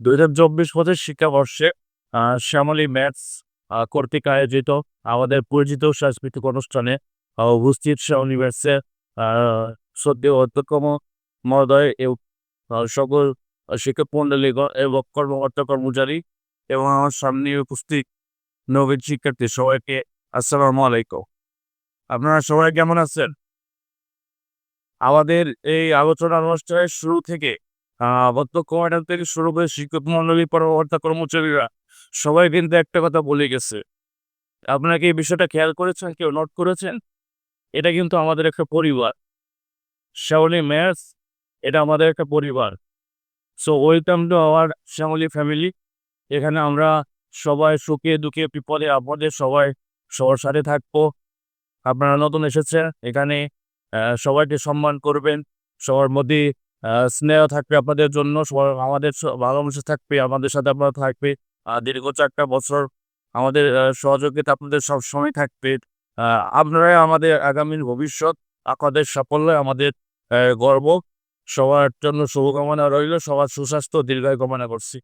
দুই হাজার চব্বিশ পঁচিশ শিক্ষাবর্ষে শ্যামলী ম্যাথস কর্তৃক আয়োজিত আমাদের পরিচিত সাংস্কৃতিক অনুষ্ঠানে উপস্থিত ইউনিভার্সের সদ্য অধ্যক্ষ মহোদয় এবং সকল শিক্ষক মন্ডলীগণ এবং কর্মকর্তা কর্মচারী এবং আমার সামনে উপস্থিত নবীন শিক্ষার্থী, সবাইকে আসসালামু আলাইকুম। আপনারা সবাই কেমন আছেন? আমাদের এই আলোচনা অনুষ্ঠানের শুরু থেকে অধ্যক্ষ ম্যাডাম থেকে শুরু করে শিক্ষক মন্ডলী কর্মকর্তা কর্মচারীরা সবাই কিন্তু একটা কথা বলে গেছে। আপনারা কি এই বিষয়টা খেয়াল করেছেন, কেউ নোট করেছেন? এটা কিন্তু আমাদের একটা পরিবার। শ্যামলী ম্যাথস, এটা আমাদের একটা পরিবার। So welcome to our Shyamoli family এখানে আমরা সবাই সুখে দুঃখে বিপদে আপদে সবাই সবার সাথে থাকব। আপনারা নতুন এসেছেন, এখানে সবাইকে সম্মান করবেন, সবার মধ্যে স্নেহ থাকবে আপনাদের জন্য আমাদের ভালোবাসা থাকবে, আমাদের সাথে আপনারা থাকবে। দীর্ঘ চারটা বছর আমাদের সহযোগিতা আপনাদের সবসময় থাকবে। আপনারাই আমাদের আগামীর ভবিষ্যৎ, আপনাদের সাফল্য আমাদের গর্ব। সবার জন্য শুভকামনা রইল, সবার সুস্বাস্থ্য দীর্ঘায়ু কামনা করছি।